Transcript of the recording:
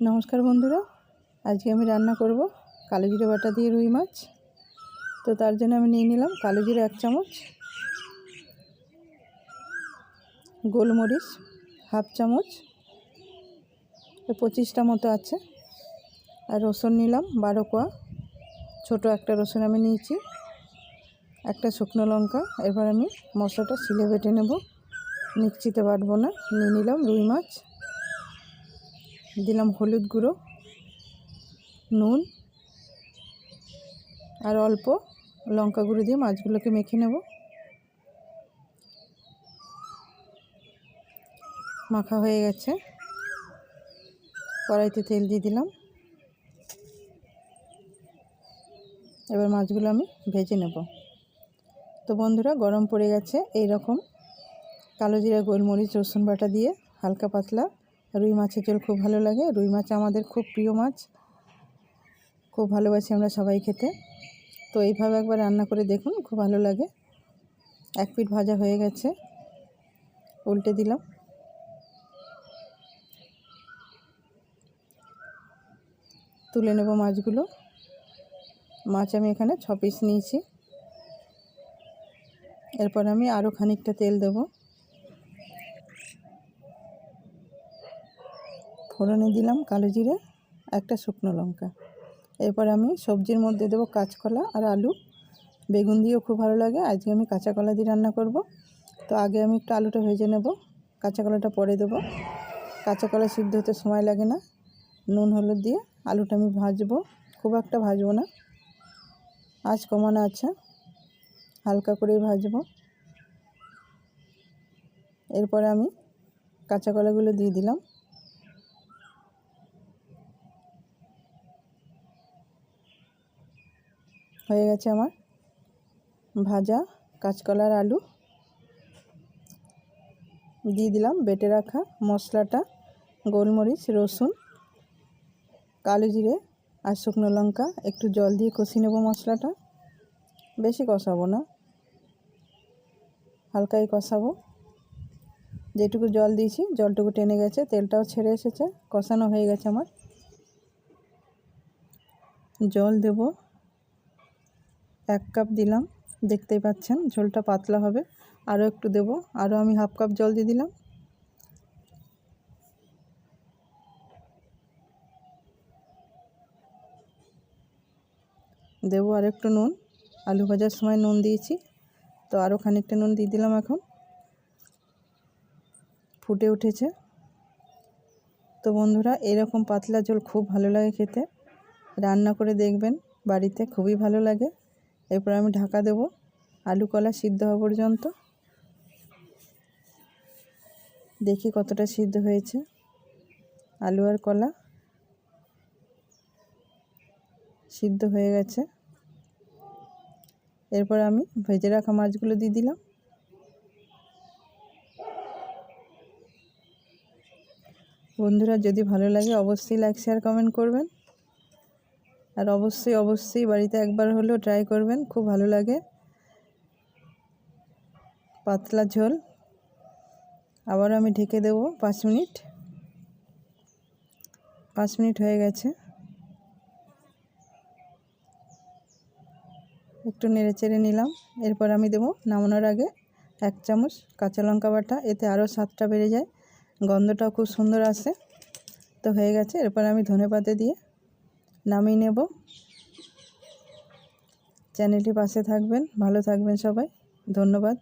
নমস্কার বন্ধুরা, আজকে আমি রান্না করব কালো জিরে বাটা দিয়ে রুই মাছ। তো তার জন্য আমি নিয়ে নিলাম কালো জিরে এক চামচ, গোলমরিচ হাফ চামচ পঁচিশটা মতো আছে। আর রসুন নিলাম বারো কোয়া, ছোটো একটা রসুন আমি নিয়েছি, একটা শুকনো লঙ্কা। এবার আমি মশলাটা শিলে বেটে নেব, মিক্সিতে বাটবো না, নিয়ে নিলাম রুই মাছ। দিলাম হলুদ গুঁড়ো, নুন আর অল্প লঙ্কা গুঁড়ো দিয়ে মাছগুলোকে মেখে নেব। মাখা হয়ে গেছে। কড়াইতে তেল দিয়ে দিলাম। এবার মাছগুলো আমি ভেজে নেব। তো বন্ধুরা, গরম পড়ে গেছে এই রকম কালো জিরা, গোলমরিচ, রসুন বাটা দিয়ে হালকা পাতলা রুই মাছের ঝোল খুব ভালো লাগে। রুই মাছ আমাদের খুব প্রিয় মাছ। খুব ভালোবাসি আমরা সবাই খেতে। তো এইভাবে একবার রান্না করে দেখুন, খুব ভালো লাগে। এক পিঠ ভাজা হয়ে গেছে। উল্টে দিলাম। তুলে নেব মাছগুলো। মাছ আমি এখানে ছ পিস নিয়েছি। এরপর আমি আরও খানিকটা তেল দেবো। ফোড়নে দিলাম কালো জিরে, একটা শুকনো লঙ্কা। এরপর আমি সবজির মধ্যে দেবো কাঁচকলা আর আলু। বেগুন দিয়েও খুব ভালো লাগে, আজকে আমি কাঁচা কলা দিয়ে রান্না করব। তো আগে আমি একটু আলুটা ভেজে নেব কাঁচা কলাটা পরে দেবো। কাঁচা কলা সিদ্ধ হতে সময় লাগে না, নুন, হলুদ দিয়ে আলুটা আমি ভাজবো। খুব একটা ভাজবো না আজ কমানো আছে, হালকা করেই ভাজবো। এরপরে আমি কাঁচা কলাগুলো দিয়ে দিলাম। হয়ে গেছে আমার ভাজা, কাঁচকলার আলু। দিয়ে দিলাম বেটে রাখা মশলাটা, গোলমরিচ, রসুন, কালো জিরে আর শুকনো লঙ্কা। একটু জল দিয়ে কষি নেব মশলাটা। বেশি কষাবো না, হালকাই কষাবো। যেটুকু জল দিয়েছি, জলটুকু টেনে গেছে, তেলটাও ছেড়ে এসেছে, কষানো হয়ে গেছে আমার। জল দেবো। এক কাপ দিলাম, দেখতেই পাচ্ছেন ঝোলটা পাতলা হবে। আরও একটু দেব, আরও আমি হাফ কাপ জল দিয়ে দিলাম। দেবো আর একটু নুন, আলু ভাজার সময় নুন দিয়েছি, তো আরও খানিকটা নুন দিয়ে দিলাম এখন। ফুটে উঠেছে। তো বন্ধুরা, এরকম পাতলা ঝোল খুব ভালো লাগে খেতে। রান্না করে দেখবেন, বাড়িতে খুবই ভালো লাগে। এরপর আমি ঢাকা দেব। আলু কলা সিদ্ধ হওয়া পর্যন্ত। দেখি কতটা সিদ্ধ হয়েছে। আলু আর কলা সিদ্ধ হয়ে গেছে। এরপর আমি ভেজে রাখা মাছগুলো দিয়ে দিলাম। বন্ধুরা, যদি ভালো লাগে অবশ্যই লাইক, শেয়ার, কমেন্ট করবেন। আর অবশ্যই অবশ্যই বাড়িতে একবার হলেও ট্রাই করবেন, খুব ভালো লাগে। পাতলা ঝোল। আবার আমি ঢেকে দেব পাঁচ মিনিট। পাঁচ মিনিট হয়ে গেছে। একটু নেড়ে চেড়ে নিলাম। এরপর আমি দেব নামানোর আগে এক চামচ কাঁচা লঙ্কা বাটা, এতে আরও স্বাদটা বেড়ে যায়। গন্ধটাও খুব সুন্দর আসে। তো হয়ে গেছে। এরপর আমি ধনে পাতে দিয়ে নামিয়ে নেব। চ্যানেলটি পাশে থাকবেন ভালো থাকবেন সবাই ধন্যবাদ।